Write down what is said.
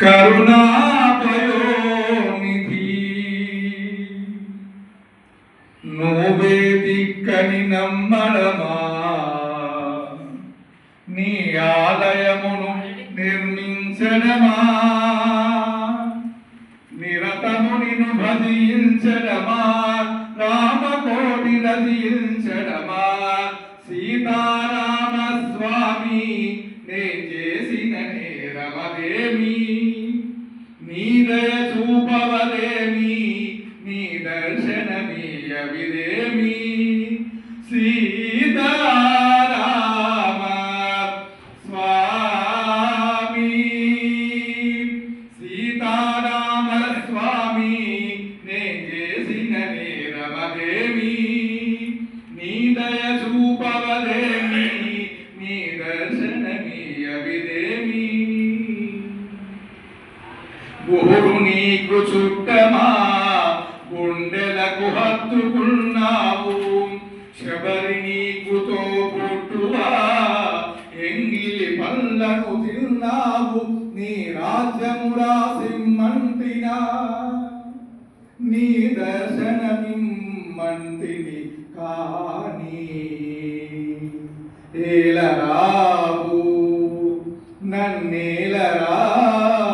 కరుణాపయోనిధి. నువ్వే దిక్కని నమ్మడమా? నీ ఆలయమును నిర్మించడమా? నిరతము నిను భజించడమా? రామకోటి రచించడమా సీతారా నేరమదేమి నీ దయ చూపవలేమి నీ దర్శనమీయవిదేమి గుహుడు నీకు చుట్టమా గుండెలకు హత్తుకున్నావు శబరిని గుతో పుట్టువా ఎంగిలి పళ్ళకు తిన్నావు. నీ రాజ్యము రాసిమ్మంటినా నీ దర్శనమిమ్మంటిని కానీ ఏలరావు నన్నేలరావు